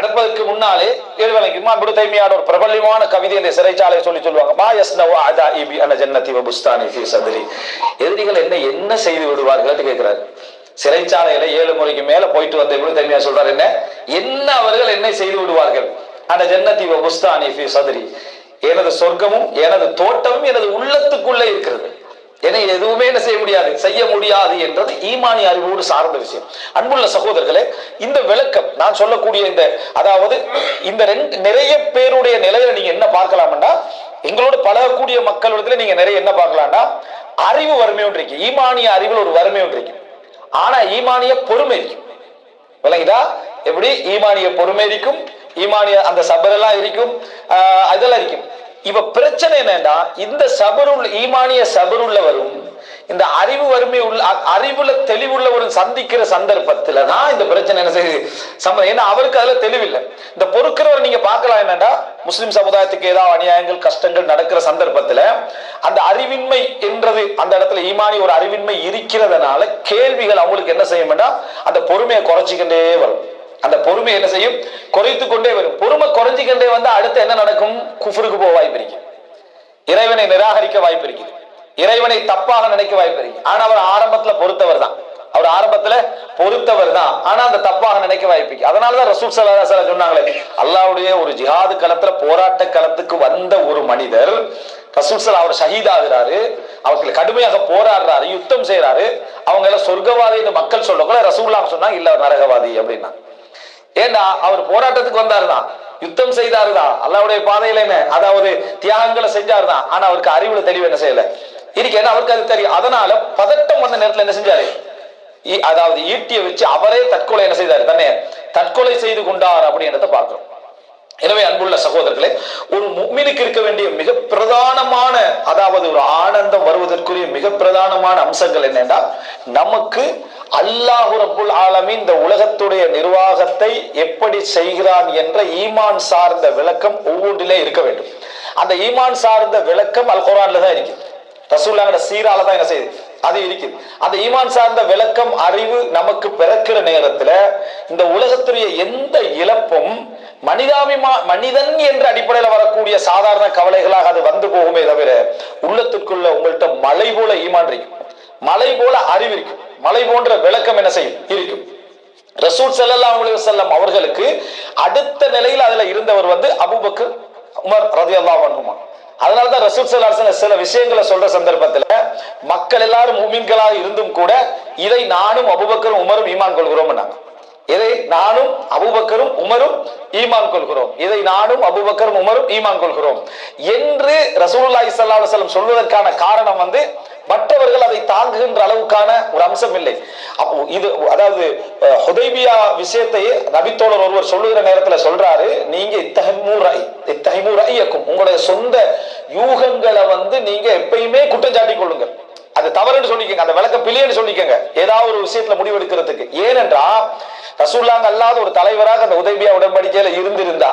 நடப்பதற்கு முன்னாலே எழுவலைக்கு இமாம் இப்னு தைமியாட ஒரு பிரபல்யமான கவிதை இந்த சிறைச்சாலையை சொல்லி சொல்லுவாங்க மா யஸ்னவு அதாஇபி அன ஜன்னதி வ புஸ்தானி ஃபீ சத்ரி. எதிரிகள் என்ன என்ன செய்து விடுவார்கள் கேட்கிறாரு. சிறைச்சாலையில ஏழு முறைக்கு மேல போயிட்டு வந்த இப்னு தைமியா சொல்றாரு என்ன? என்ன அவர்கள் என்ன செய்து விடுவார்கள்? அந்த ஜன்னதி வ புஸ்தானி ஃபீ சத்ரி. எனது சொர்க்கமும் எனது தோட்டமும் எனது உள்ளத்துக்குள்ளே எதுவுமே என்ன செய்ய முடியாது செய்ய முடியாது என்றது ஈமானி அறிவோடு சார்ந்த விஷயம். அன்புள்ள சகோதரர்களே இந்த விளக்கம் நான் சொல்லக்கூடிய இந்த அதாவது இந்த ரெண்டு நிறைய பேருடைய நிலையில நீங்க என்ன பார்க்கலாம்னா எங்களோட பழகக்கூடிய மக்களிடத்துல நீங்க நிறைய என்ன பார்க்கலாம்னா அறிவு வறுமை ஒன்று இருக்கு. ஈமானிய அறிவில் ஒரு வறுமை ஒன்று இருக்கு. ஆனா ஈமானிய பொறுமை இருக்கும் விளங்குதா? எப்படி? ஈமானிய பொறுமை இருக்கும் ஈமானிய அந்த சபரெல்லாம் இருக்கும் ஆஹ் அதெல்லாம் இருக்கும். இப்ப பிரச்சனை என்னன்னா இந்த சபருள் ஈமானிய சபருள்ளவரும் இந்த அறிவு வறுமை உள்ள அ- அறிவுல தெளிவுள்ளவரும் சந்திக்கிற சந்தர்ப்பத்துல தான் இந்த பிரச்சனை என்ன செய்யுது சம்ம ஏன்னா அவருக்கு அதுல தெளிவில்லை. இந்த பொறுக்கிறவர் நீங்க பார்க்கலாம் என்னன்னா முஸ்லிம் சமுதாயத்துக்கு ஏதாவது அநியாயங்கள் கஷ்டங்கள் நடக்கிற சந்தர்ப்பத்துல அந்த அறிவின்மை என்றது அந்த இடத்துல ஈமானி ஒரு அறிவின்மை இருக்கிறதுனால கேள்விகள் அவங்களுக்கு என்ன செய்யும்னா அந்த பொறுமையை குறைச்சிக்கிட்டே வரும். அந்த பொறுமை என்ன செய்யும்? குறைத்து கொண்டே வரும். பொறுமை குறைஞ்சிக்கொண்டே வந்தா அடுத்து என்ன நடக்கும்? குஃபருக்கு போக வாய்ப்பு இருக்கு. இறைவனை நிராகரிக்க வாய்ப்பு இருக்குது இறைவனை தப்பாக நினைக்க வாய்ப்பு இருக்கு. ஆனா அவர் ஆரம்பத்துல பொறுத்தவர் தான் அவர் ஆரம்பத்துல பொறுத்தவர் தான் ஆனா அந்த தப்பாக நினைக்க வாய்ப்பு இருக்கு. அதனாலதான் ரசூல் சல்லா சொன்னாங்களே அல்லாவுடைய ஒரு ஜிஹாது களத்துல போராட்ட களத்துக்கு வந்த ஒரு மனிதர் ரசூல் சல்லா அவர் ஷஹீதாகிறாரு. அவர்கள் கடுமையாக போராடுறாரு யுத்தம் செய்யறாரு அவங்க எல்லாம் சொர்க்கவாதி மக்கள் சொல்லக்குள்ள ரசூல்லா சொன்னாங்க இல்ல நரகவாதி அப்படின்னா. ஏண்டா அவர் போராட்டத்துக்கு வந்தாருதான் யுத்தம் செய்தாருதான் அல்லாவுடைய பாதையில என்ன? அதாவது தியாகங்களை செஞ்சாருதான் ஆனா அவருக்கு அறிவுல தெளிவு என்ன செய்யல. இருக்கு ஏன்னா அவருக்கு அது தெரியும். அதனால பதட்டம் வந்த நேரத்துல என்ன செஞ்சாரு? அதாவது ஈட்டியை வச்சு அவரே தற்கொலை என்ன செய்தாரு? தன்னை தற்கொலை செய்து கொண்டார் அப்படின்றத பார்க்கிறோம். எனவே அன்புள்ள சகோதரர்களே ஒரு முக்மினுக்கு இருக்க வேண்டிய மிக பிரதானமான அதாவது ஒரு ஆனந்தம் வருவதற்குரிய மிக பிரதானமான அம்சங்கள் என்னன்னா நமக்கு அல்லாஹு ரபுல் ஆலமின் இந்த உலகத்துடைய நிர்வாகத்தை எப்படி செய்கிறான் என்ற ஈமான் சார்ந்த விளக்கம் ஒவ்வொன்றிலே இருக்க வேண்டும். அந்த ஈமான் சார்ந்த விளக்கம் அல் குரான்ல தான் இருக்குது. ரசூல்லாங்கட சீரால தான் என்ன செய்யுது? அது இருக்குது. அந்த ஈமான் சார்ந்த விளக்கம் அறிவு நமக்கு பிறக்கிற நேரத்துல இந்த உலகத்துடைய எந்த இழப்பும் மனிதாபிமா மனிதன் என்ற அடிப்படையில் வரக்கூடிய சாதாரண கவலைகளாக அது வந்து போகுமே தவிர உள்ளத்துக்குள்ள உங்கள்கிட்ட மலை போல ஈமான் இருக்கும் மலை போல அறிவு இருக்கும் மலை போன்ற விளக்கம் என்ன செய்யும்? இருக்கும். ரசூல் செல்லல்லா அலைஹி வஸல்லம் அவர்களுக்கு அடுத்த நிலையில் அதுல இருந்தவர் வந்து அபுபக்கு உமர் ரதி அல்லா அதனால தான் ரசூல் ஸல்லல்லாஹு சில விஷயங்களை சொல்ற சந்தர்ப்பத்துல மக்கள் எல்லாரும் மூமின்களாக இருந்தும் கூட இதை நானும் அபுபக்கரும் உமரும் ஈமான் கொள்கிறோம் இதை நானும் அபுபக்கரும் உமரும் ஈமான் கொள்கிறோம். இதை நானும் அபுபக்கரும் உமரும் ஈமான் கொள்கிறோம். என்று ரசூலுல்லாஹி சல்லா அலைஹி சொல்வதற்கான காரணம் வந்து மற்றவர்கள் அதை தாங்குகின்ற அளவுக்கான ஒரு அம்சம் இல்லை. அப்போ இது அதாவது ஹுதைபியா விஷயத்தையே நபித்தோழர் ஒருவர் சொல்லுகிற நேரத்தில் சொல்றாரு நீங்க இத்தகைமூ ரை இத்தகைமூ உங்களுடைய சொந்த யூகங்களை வந்து நீங்க எப்பயுமே குற்றம் சாட்டி கொள்ளுங்க அது தவறுன்னு சொல்லிக்கங்க அந்த விளக்க பிள்ளைன்னு சொல்லிக்கங்க ஏதாவது ஒரு விஷயத்துல முடிவெடுக்கிறதுக்கு ஏனென்றா ரசூல்லாங்க அல்லாத ஒரு தலைவராக அந்த உதவியா உடன்படிக்கையில இருந்திருந்தா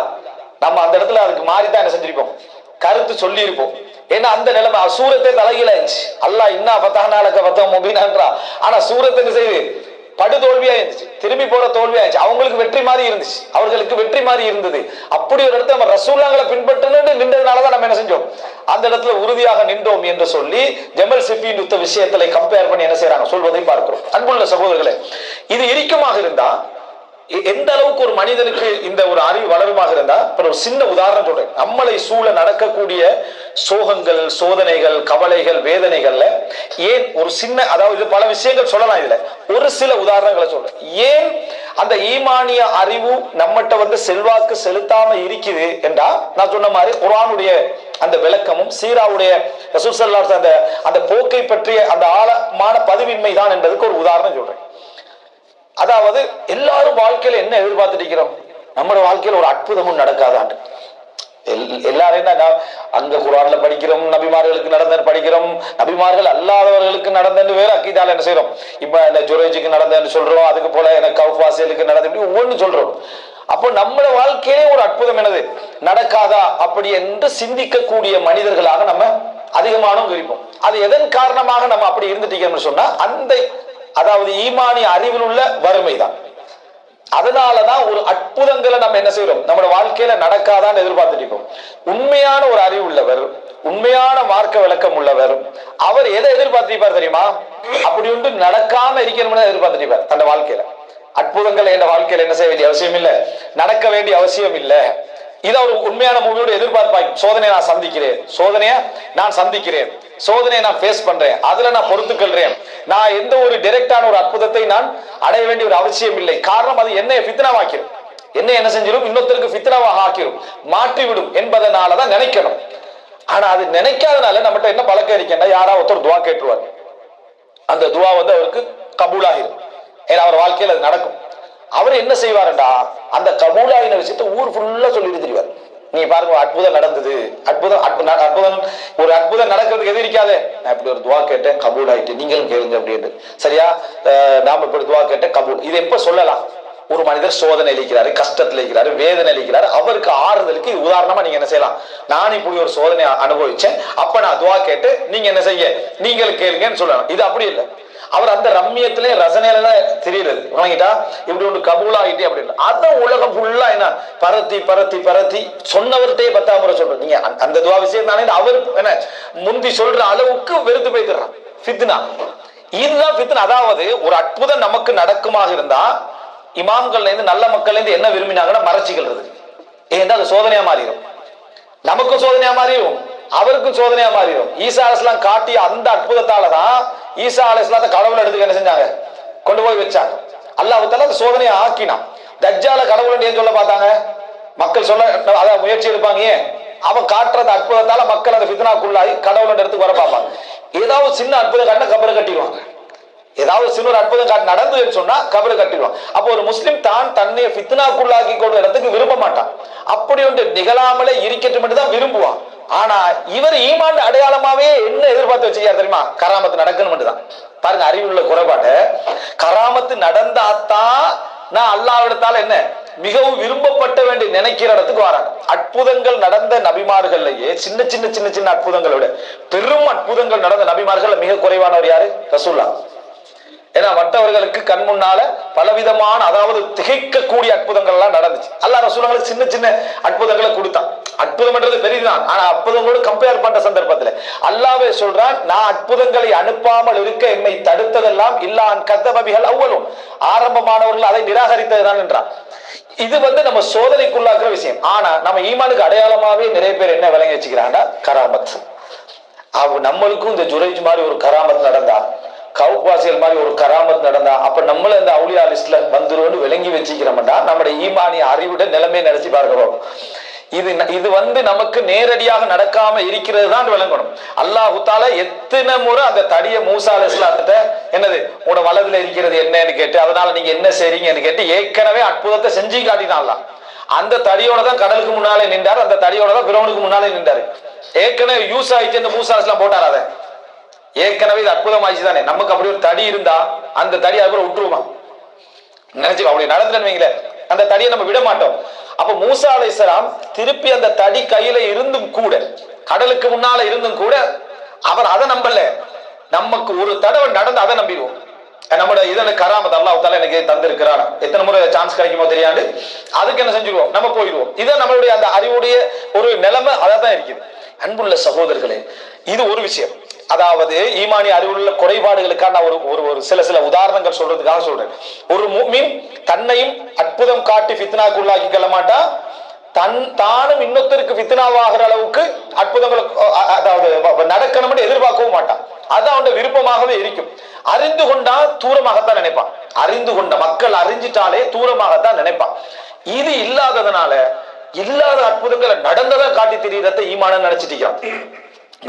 நம்ம அந்த இடத்துல அதுக்கு மாறி தான் என்ன செஞ்சிருப்போம்? கருத்து சொல்லியிருப்போம். ஏன்னா அந்த நிலைமை சூரத்தை தலைகீழ இருந்துச்சு. அல்லாஹ் இன்னா பத்தானாலக்க பத்தம் முபீனான்றா. ஆனா சூரத்தை என்ன செய்யுது படுதோல்வியா இருந்துச்சு. திரும்பி போற தோல்வியா இருந்துச்சு. அவங்களுக்கு வெற்றி மாதிரி இருந்துச்சு. அவர்களுக்கு வெற்றி மாதிரி இருந்தது. அப்படி ஒரு இடத்துல நம்ம ரசூல்லாங்களை பின்பற்றணும்னு நின்றதுனாலதான் நம்ம என்ன செஞ்சோம்? அந்த இடத்துல உறுதியாக நின்றோம் என்று சொல்லி ஜமல் சிப்பின் யுத்த விஷயத்துல கம்பேர் பண்ணி என்ன செய்யறாங்க சொல்வதை பார்க்கிறோம். அன்புள்ள சகோதரர்களே இது இறுக்கமாக இருந்தா எந்த அளவுக்கு ஒரு மனிதனுக்கு இந்த ஒரு அறிவு வளருமாக இருந்தா ஒரு சின்ன உதாரணம் சொல்றேன். நம்மளை சூழ நடக்கக்கூடிய சோகங்கள் சோதனைகள் கவலைகள் வேதனைகள்ல ஏன் ஒரு சின்ன அதாவது பல விஷயங்கள் சொல்லலாம் இதுல. ஒரு சில உதாரணங்களை சொல்றேன். ஏன் அந்த ஈமானிய அறிவு நம்மகிட்ட வந்து செல்வாக்கு செலுத்தாம இருக்குது என்றா நான் சொன்ன மாதிரி குரானுடைய அந்த விளக்கமும் சீராவுடைய ரசூல் அந்த அந்த போக்கை பற்றிய அந்த ஆழமான பதிவின்மை தான் என்பதுக்கு ஒரு உதாரணம் சொல்றேன். அதாவது எல்லாரும் வாழ்க்கையில என்ன எதிர்பார்த்துட்டு இருக்கிறோம்? நம்மளோட வாழ்க்கையில ஒரு அற்புதமும் நடக்காதாண்டு எல்- தான் அங்க குரான்ல படிக்கிறோம் நபிமார்களுக்கு நடந்த படிக்கிறோம் நபிமார்கள் அல்லாதவர்களுக்கு நடந்தன்னு வேற அக்கீதால என்ன செய்யறோம் இப்ப இந்த ஜுரேஜுக்கு நடந்தன்னு சொல்றோம் அதுக்கு போல எனக்கு கவுஃபாசியலுக்கு நடந்து ஒவ்வொன்னு சொல்றோம். அப்போ நம்மள வாழ்க்கையிலே ஒரு அற்புதம் என்னது? நடக்காதா? அப்படி என்று சிந்திக்கக்கூடிய மனிதர்களாக நம்ம அதிகமானவங்க இருப்போம். அது எதன் காரணமாக நம்ம அப்படி இருந்துட்டீங்கன்னு சொன்னா அந்த அதாவது ஈமானிய அறிவில் உள்ள வறுமை தான் அதனாலதான் ஒரு அற்புதங்களை நம்ம என்ன செய்யறோம் நம்ம வாழ்க்கையில நடக்காதான்னு எதிர்பார்த்துட்டு உண்மையான ஒரு அறிவு உள்ளவர் உண்மையான மார்க்க விளக்கம் உள்ளவர் அவர் எதை எதிர்பார்த்திருப்பார் தெரியுமா? அப்படி ஒன்று நடக்காம இருக்கணும்னு எதிர்பார்த்திருப்பார் தன் வாழ்க்கையில. அற்புதங்களை என் வாழ்க்கையில என்ன செய்ய வேண்டிய அவசியம் இல்ல. நடக்க வேண்டிய அவசியம் இல்ல. இது ஒரு உண்மையான மூவியோட எதிர்பார்ப்பாய். சோதனையை நான் சந்திக்கிறேன். சோதனையை நான் சந்திக்கிறேன். சோதனையை நான் ஃபேஸ் பண்றேன். அதுல நான் பொறுத்துக்கொள்றேன். நான் எந்த ஒரு டைரக்டான ஒரு அற்புதத்தை நான் அடைய வேண்டிய ஒரு அவசியம் இல்லை. காரணம் அது என்னை ஃபித்னாவாக்கிடும் என்ன என்ன செஞ்சிடும் இன்னொருத்தருக்கு ஃபித்னாவாக ஆக்கிடும் மாற்றி விடும் என்பதனாலதான் நினைக்கணும். ஆனா அது நினைக்காதனால நம்மகிட்ட என்ன பழக்கம் இருக்கேன்னா யாராவது ஒருத்தர் துவா கேட்டுருவார். அந்த துவா வந்து அவருக்கு கபூலாகிடும் ஏன்னா அவர் வாழ்க்கையில் அது நடக்கும். அவர் என்ன செய்வாருண்டா அந்த கபூலாகின விஷயத்த ஊர் ஃபுல்லா சொல்லிட்டு தெரிவார். நீங்க பாருங்க அற்புதம் நடந்தது. அற்புதம் அற்புதம் ஒரு அற்புதம் நடக்கிறதுக்கு எது இருக்காதே. நான் இப்படி ஒரு துவா கேட்டேன் கபூல் ஆயிட்டு நீங்களும் கேளுங்க அப்படின்னு சரியா? அஹ் நாம இப்படி துவா கேட்டேன் கபூல். இது எப்ப சொல்லலாம்? ஒரு மனிதர் சோதனை அளிக்கிறாரு கஷ்டத்துல இருக்கிறாரு வேதனை அளிக்கிறாரு அவருக்கு ஆறுதலுக்கு உதாரணமா நீங்க என்ன செய்யலாம்? நான் இப்படி ஒரு சோதனை அனுபவிச்சேன் அப்ப நான் துவா கேட்டு நீங்க என்ன செய்ய நீங்கள் கேளுங்கன்னு சொல்லலாம். இது அப்படி இல்லை. அவர் அந்த ரம்யத்திலே ரசனையில தெரியுறது வாங்கிட்டா இப்படி ஒன்று கபூலாகிட்டே அப்படின்னு. அதான் உலகம் ஃபுல்லா என்ன? பரத்தி பரத்தி பரத்தி. சொன்னவர்கிட்டே பத்தாம் முறை சொல்றோம் நீங்க அந்த- துவா விஷயம் தானே அவர் என்ன? முந்தி சொல்ற அளவுக்கு வெறுத்து போய்த்துறான் ஃபித்னா. இதுதான் ஃபித்னா. அதாவது ஒரு அற்புதம் நமக்கு நடக்குமாக இருந்தா இமாம்கள்ல இருந்து நல்ல மக்கள்ல இருந்து என்ன விரும்பினாங்கன்னா மறைச்சிக்கிறது. ஏன்னா அது சோதனையா மாறிடும். நமக்கும் சோதனையா மாறிடும். அவருக்கும் சோதனையா மாறிடும். ஈசா அலிஸ்லாம் காட்டிய அந்த அற்புதத்தால தான் ஈசா அலிஸ்லாத்த கடவுள் எடுத்து என்ன செஞ்சாங்க? கொண்டு போய் வச்சாங்க. அல்லாஹால அந்த சோதனையை ஆக்கினான். தஜ்ஜால கடவுள் ஏன் சொல்ல பார்த்தாங்க? மக்கள் சொல்ல அதான் முயற்சி எடுப்பாங்க ஏன்? அவன் காட்டுறது அற்புதத்தால மக்கள் அந்த ஃபித்னாக்குள்ளாகி கடவுள் இடத்துக்கு வர பார்ப்பாங்க. ஏதாவது சின்ன அற்புதம் காட்டினா கபரை கட்டிடுவாங்க. ஏதாவது சின்ன ஒரு அற்புதம் காட்டு நடந்ததுன்னு சொன்னா கபரை கட்டிடுவான் அப்போ ஒரு முஸ்லிம் தான் தன்னை ஃபித்னாக்குள்ளாக்கி கொண்டு இடத்துக்கு விரும்ப மாட்டான். அப்படி ஒன்று நிகழாமலே இருக்கட்டும் தான் விரும்புவான். ஆனா இவர் ஈமான் அடையாளமாவே என்ன எதிர்பார்த்து வச்சுக்காரு தெரியுமா? கராமத்து நடக்கணும் மட்டும்தான். பாருங்க அறிவுள்ள குறைபாடு கராமத்து நடந்தாத்தான் நான் அல்லாவிடத்தால என்ன? மிகவும் விரும்பப்பட்ட வேண்டி நினைக்கிற இடத்துக்கு வராங்க. அற்புதங்கள் நடந்த நபிமார்கள்லயே சின்ன சின்ன சின்ன சின்ன அற்புதங்களை விட பெரும் அற்புதங்கள் நடந்த நபிமார்கள் மிக குறைவானவர் யாரு? ரசூல்லா ஏன்னா மற்றவர்களுக்கு கண் முன்னால பலவிதமான அதாவது திகைக்கக்கூடிய அற்புதங்கள் எல்லாம் நடந்துச்சு. அல்லாஹ் ரசூலங்களுக்கு சின்ன சின்ன அற்புதங்களை கொடுத்தான். அற்புதம்ன்றது பெரியதுதான் ஆனா அற்புதங்களோடு கம்பேர் பண்ற சந்தர்ப்பத்துல. அல்லாவே சொல்றான் நான் அற்புதங்களை அனுப்பாமல் இருக்க என்னை தடுத்ததெல்லாம் இல்லான் கத்தபபிகள் அவ்வளவு ஆரம்பமானவர்கள் அதை நிராகரித்ததுதான் என்றான். இது வந்து நம்ம சோதனைக்குள்ளாக்குற விஷயம். ஆனா நம்ம ஈமானுக்கு அடையாளமாவே நிறைய பேர் என்ன விளங்கி வச்சுக்கிறாங்கன்னா கராமத். அவ நம்மளுக்கும் இந்த ஜுரைஜ் மாதிரி ஒரு கராமத் நடந்தா கவுப்பாசியல் மாதிரி ஒரு கராமத் நடந்தா அப்ப நம்மள இந்த அவுளியா லிஸ்ட்ல வந்துருவோம்னு விளங்கி வச்சுக்கிறோம்டா நம்முடைய ஈமானிய அறிவுட நிலைமை நினைச்சு பார்க்கிறோம். இது இது வந்து நமக்கு நேரடியாக நடக்காம இருக்கிறது தான் விளங்கணும். அல்லாஹு எத்தனை முறை அந்த தடிய மூசா அலிஸ்லாத்திட்ட என்னது உங்களோட வலதுல இருக்கிறது என்னன்னு கேட்டு அதனால நீங்க என்ன செய்றீங்கன்னு கேட்டு ஏற்கனவே அற்புதத்தை செஞ்சு காட்டினாலாம் அந்த தடியோட தான் கடலுக்கு முன்னாலே நின்றார் அந்த தடியோட தான் பிரவனுக்கு முன்னாலே நின்றாரு. ஏற்கனவே யூஸ் ஆயிடுச்சு அந்த மூசா அலிஸ்லாம் போட்டார் அதை? ஏற்கனவே இது அற்புதம் ஆயிடுச்சு தானே. நமக்கு அப்படி ஒரு தடி இருந்தா அந்த தடி அதுக்கப்புறம் விட்டுருமா நினைச்சு அப்படி நடந்துன்னு வைங்களேன். அந்த தடியை நம்ம விட மாட்டோம் அப்ப மூசா அலைஹிஸ்ஸலாம் திருப்பி அந்த தடி கையில இருந்தும் கூட கடலுக்கு முன்னால இருந்தும் கூட அவர் அதை நம்பல. நமக்கு ஒரு தடவை நடந்து அதை நம்பிடுவோம். நம்மளோட இதன கராமத் அல்லாஹ் தால எனக்கு தந்திருக்கிறான்? எத்தனை முறை சான்ஸ் கிடைக்குமோ தெரியாது. அதுக்கு என்ன செஞ்சிருவோம்? நம்ம போயிடுவோம். இதை நம்மளுடைய அந்த அறிவுடைய ஒரு நிலைமை அதான் தான் இருக்குது. அன்புள்ள சகோதரர்களே இது ஒரு விஷயம். அதாவது ஈமானி அறிவுள்ள குறைபாடுகளுக்காக நான் ஒரு ஒரு ஒரு சில சில உதாரணங்கள் சொல்றதுக்காக சொல்றேன். ஒரு மீன் தன்னையும் அற்புதம் காட்டி ஃபித்னாக்குள்ளாக்கி கொள்ள மாட்டா தன் தானும் இன்னொருத்தருக்கு வித்தனாவாகிற அளவுக்கு அற்புதங்களை அதாவது நடக்கணும்னு எதிர்பார்க்கவும் மாட்டான். அது அவனோட விருப்பமாகவே இருக்கும். அறிந்து கொண்டா தூரமாகத்தான் நினைப்பான். அறிந்து கொண்ட மக்கள் அறிஞ்சிட்டாலே தூரமாகத்தான் நினைப்பான். இது இல்லாததுனால இல்லாத அற்புதங்களை நடந்ததை காட்டி தெரியறத ஈமான நினைச்சிட்டிருக்கிறான்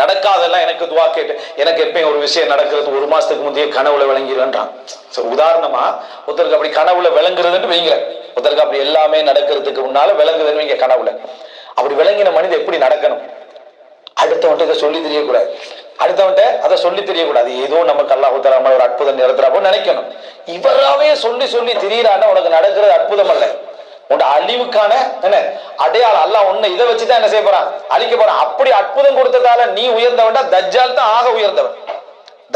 நடக்காதெல்லாம் எனக்கு துவா கேட்டு எனக்கு எப்பயும் ஒரு விஷயம் நடக்கிறது ஒரு மாசத்துக்கு முந்தைய கனவுல விளங்கிடுவேன்றான் சோ உதாரணமா ஒருத்தருக்கு அப்படி கனவுல விளங்குறதுன்னு வைங்களேன் ஒருத்தருக்கு அப்படி எல்லாமே நடக்கிறதுக்கு முன்னால விளங்குதுன்னு இங்க கனவுல அப்படி விளங்கின மனிதன் எப்படி நடக்கணும்? அடுத்தவன்ட்ட இதை சொல்லி தெரியக்கூடாது. அடுத்தவன்ட்ட அதை சொல்லி தெரியக்கூடாது. ஏதோ நமக்கு அல்லாஹ் தராம ஒரு அற்புதம் நிறுத்துறாப்போ நினைக்கணும். இவராவே சொல்லி சொல்லி தெரியறான்னா உனக்கு நடக்கிறது அற்புதம் அல்ல. உன் அழிவுக்கான என்ன? அடையாளம். அல்ல உன்னை இதை வச்சுதான் என்ன செய்ய போறான்? அழிக்க போறான். அப்படி அற்புதம் கொடுத்ததால நீ உயர்ந்தவன்டா தஜ்ஜால் தான் ஆக உயர்ந்தவன்.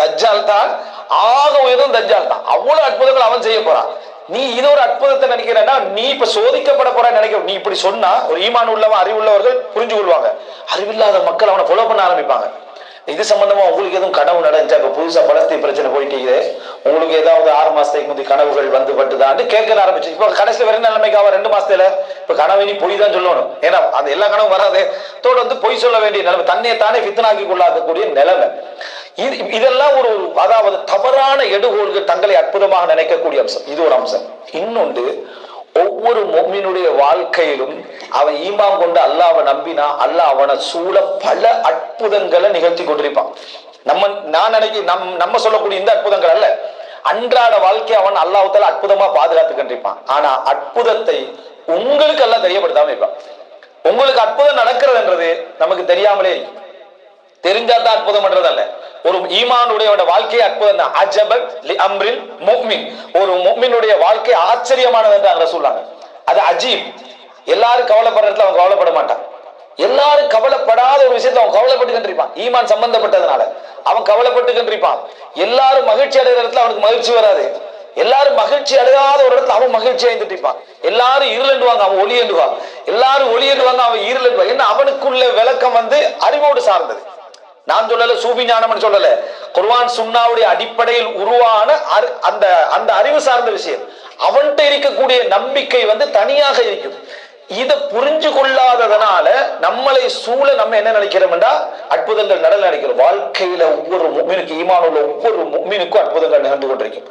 தஜ்ஜால் தான் ஆக உயர்ந்தவன் தஜ்ஜால் தான். அவ்வளவு அற்புதங்கள் அவன் செய்ய போறான். நீ இது ஒரு அற்புதத்தை நினைக்கிறேன்னா நீ இப்ப சோதிக்கப்பட போற நினைக்க நீ இப்படி சொன்னா ஒரு ஈமான் உள்ளவன் அறிவுள்ளவர்கள் புரிஞ்சு கொள்வாங்க. அறிவில்லாத மக்கள் அவனை ஃபாலோ பண்ண ஆரம்பிப்பாங்க. இது சம்பந்தமா உங்களுக்கு எதுவும் கனவு நடந்துச்சா? இப்ப புதுசா பலஸ்தீன் பிரச்சனை போயிட்டீங்க உங்களுக்கு ஏதாவது ஆறு மாசத்துக்கு முந்தி கனவுகள் வந்து பட்டுதான்னு கேட்க ஆரம்பிச்சு. இப்ப கடைசியில் வேற நிலைமைக்கு அவன் ரெண்டு மாசத்துல? இப்ப கனவு நீ பொய் தான் சொல்லணும். ஏன்னா அந்த எல்லா கனவும் வராது. தொடர்ந்து பொய் சொல்ல வேண்டிய நிலைமை தன்னையை தானே பித்தனாக்கி கொள்ளாக்கக்கூடிய நிலைமை. இதெல்லாம் ஒரு அதாவது தவறான எடுகோள்கள் தங்களை அற்புதமாக நினைக்கக்கூடிய அம்சம். இது ஒரு அம்சம். இன்னொன்று ஒவ்வொரு மொம்மினுடைய வாழ்க்கையிலும் அவன் ஈமான் கொண்டு அல்லாவை நம்பினா அல்லாஹ் அவனை சூழ பல அற்புதங்களை நிகழ்த்தி கொண்டிருப்பான். நம்ம நான் நினைக்க நம் நம்ம சொல்லக்கூடிய இந்த அற்புதங்கள் அல்ல. அன்றாட வாழ்க்கை அவன் அல்லாஹால அற்புதமா பாதுகாத்து கண்டிருப்பான் ஆனா அற்புதத்தை உங்களுக்கு எல்லாம் தெரியப்படுத்தாம இருப்பான். உங்களுக்கு அற்புதம் நடக்கிறதுன்றது நமக்கு தெரியாமலே தெரிஞ்சாதான் அற்புதம் பண்றதல்ல. ஒரு ஈமானுடைய வாழ்க்கையை அற்புதம் தான் அஜபல் லி அம்ரில் முக்மின். ஒரு முக்மினுடைய வாழ்க்கை ஆச்சரியமானது என்று அங்க சொல்லாங்க. அது அஜீப். எல்லாரும் கவலைப்படுற இடத்துல அவன் கவலைப்பட மாட்டான். எல்லாரும் கவலைப்படாத ஒரு விஷயத்த அவன் கவலைப்பட்டு கண்டிருப்பான் ஈமான் சம்பந்தப்பட்டதுனால. அவன் கவலைப்பட்டு கண்டிருப்பான் எல்லாரும் மகிழ்ச்சி அடைகிற இடத்துல அவனுக்கு மகிழ்ச்சி வராது. எல்லாரும் மகிழ்ச்சி அடையாத ஒரு இடத்துல அவன் மகிழ்ச்சி அடைந்துட்டு இருப்பான். எல்லாரும் இருளண்டுவாங்க அவன் ஒளி எண்டுவான். எல்லாரும் ஒளி எண்டுவாங்க அவன் இருளண்டுவான். ஏன்னா அவனுக்குள்ள விளக்கம் வந்து அறிவோடு சார்ந்தது. நான் சொல்லல சூபி ஞானம்னு சொல்லல. குர்வான் சுண்ணாவுடைய அடிப்படையில் உருவான அரு- அந்த அந்த அறிவு சார்ந்த விஷயம். அவன்கிட்ட இருக்கக்கூடிய நம்பிக்கை வந்து தனியாக இருக்கும். இதை புரிஞ்சு கொள்ளாததனால நம்மளை சூழ நம்ம என்ன நினைக்கிறோம்டா? அற்புதங்கள் நடந்து நினைக்கிறோம் வாழ்க்கையில ஒவ்வொரு முக்மீனுக்கு ஈமான் உள்ள ஒவ்வொரு மீனுக்கும் அற்புதங்கள் நிகழ்ந்து கொண்டிருக்கும்.